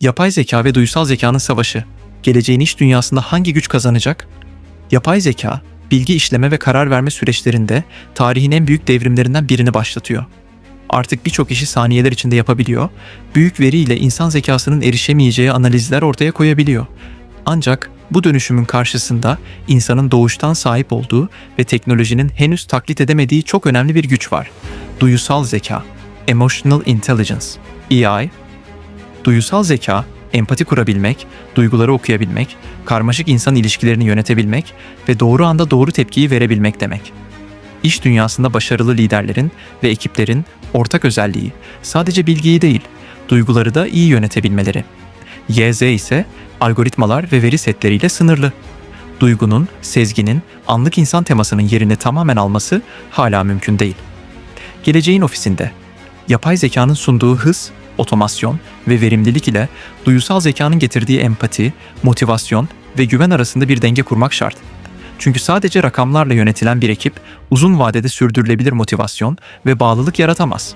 Yapay zeka ve duysal zekanın savaşı. Geleceğin iş dünyasında hangi güç kazanacak? Yapay zeka, bilgi işleme ve karar verme süreçlerinde tarihin en büyük devrimlerinden birini başlatıyor. Artık birçok işi saniyeler içinde yapabiliyor, büyük veriyle insan zekasının erişemeyeceği analizler ortaya koyabiliyor. Ancak bu dönüşümün karşısında insanın doğuştan sahip olduğu ve teknolojinin henüz taklit edemediği çok önemli bir güç var. Duyusal zeka, Emotional Intelligence, EI, Duyusal zeka, empati kurabilmek, duyguları okuyabilmek, karmaşık insan ilişkilerini yönetebilmek ve doğru anda doğru tepkiyi verebilmek demek. İş dünyasında başarılı liderlerin ve ekiplerin ortak özelliği sadece bilgiyi değil, duyguları da iyi yönetebilmeleri. YZ ise algoritmalar ve veri setleriyle sınırlı. Duygunun, sezginin, anlık insan temasının yerini tamamen alması hala mümkün değil. Geleceğin ofisinde yapay zekanın sunduğu hız, otomasyon ve verimlilik ile duyusal zekanın getirdiği empati, motivasyon ve güven arasında bir denge kurmak şart. Çünkü sadece rakamlarla yönetilen bir ekip uzun vadede sürdürülebilir motivasyon ve bağlılık yaratamaz.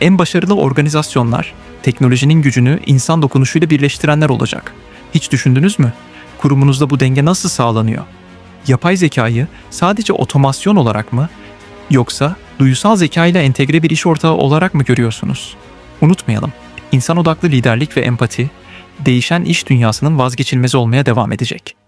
En başarılı organizasyonlar teknolojinin gücünü insan dokunuşuyla birleştirenler olacak. Hiç düşündünüz mü? Kurumunuzda bu denge nasıl sağlanıyor? Yapay zekayı sadece otomasyon olarak mı yoksa duyusal zeka ile entegre bir iş ortağı olarak mı görüyorsunuz? Unutmayalım, insan odaklı liderlik ve empati değişen iş dünyasının vazgeçilmezi olmaya devam edecek.